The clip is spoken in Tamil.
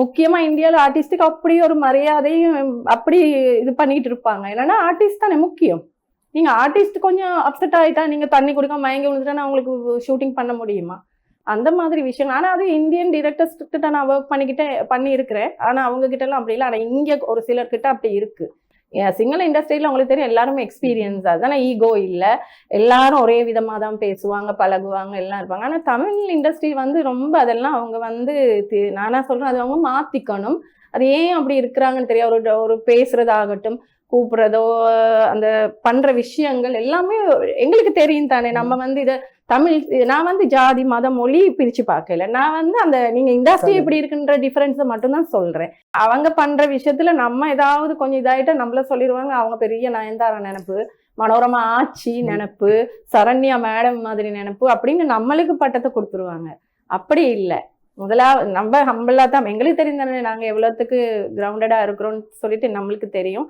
முக்கியமாக இந்தியாவில் ஆர்டிஸ்ட்டுக்கு அப்படி ஒரு மரியாதையும் அப்படி இது பண்ணிட்டு இருப்பாங்க. இல்லைன்னா ஆர்டிஸ்ட் தானே முக்கியம். நீங்கள் ஆர்டிஸ்ட் கொஞ்சம் அப்செட் ஆகிட்டா நீங்கள் தண்ணி கொடுக்க மயங்கி விழுந்துட்டா உங்களுக்கு ஷூட்டிங் பண்ண முடியுமா? அந்த மாதிரி விஷயம் ஆனால் அது இந்தியன் டிரெக்டர்ஸ் கிட்ட நான் ஒர்க் பண்ணிக்கிட்டே பண்ணியிருக்கிறேன். ஆனால் அவங்க கிட்டலாம் அப்படி இல்லை. ஆனால் இங்கே ஒரு சிலர்கிட்ட அப்படி இருக்குது சிங்கள இண்டஸ்ட்ரியில உங்களுக்கு தெரியும் எல்லாருமே எக்ஸ்பீரியன்ஸ் அதுதானே ஈகோ இல்ல. எல்லாரும் ஒரே விதமா தான் பேசுவாங்க பழகுவாங்க எல்லாம் இருப்பாங்க. ஆனா தமிழ் இண்டஸ்ட்ரி வந்து ரொம்ப அதெல்லாம் அவங்க வந்து தி- நானா சொல்றேன் அது அவங்க மாத்திக்கணும். அது ஏன் அப்படி இருக்கிறாங்கன்னு தெரியும் ஒரு ஒரு பேசுறதாகட்டும் கூப்பிடுறதோ அந்த பண்ற விஷயங்கள் எல்லாமே எங்களுக்கு தெரியும் தானே. நம்ம வந்து இத தமிழ் நான் வந்து ஜாதி மதம் மொழி பிரிச்சு பார்க்கல. நான் வந்து அந்த நீங்க இண்டஸ்ட்ரி எப்படி இருக்குன்ற டிஃபரன்ஸை மட்டும்தான் சொல்றேன். அவங்க பண்ற விஷயத்துல நம்ம ஏதாவது கொஞ்சம் இதாயிட்டா நம்மள சொல்லிடுவாங்க அவங்க பெரிய நயன்தாரா நினைப்பு மனோரமா ஆச்சி நினைப்பு சரண்யா மேடம் மாதிரி நினைப்பு அப்படின்னு நம்மளுக்கு பட்டத்தை கொடுத்துருவாங்க. அப்படி இல்லை. முதலா நம்ம ஹம்பிளா தான். எங்களுக்கு தெரியும் தானே நாங்க எவ்வளவுத்துக்கு கிரவுண்டடா இருக்கிறோம்னு சொல்லிட்டு நம்மளுக்கு தெரியும்.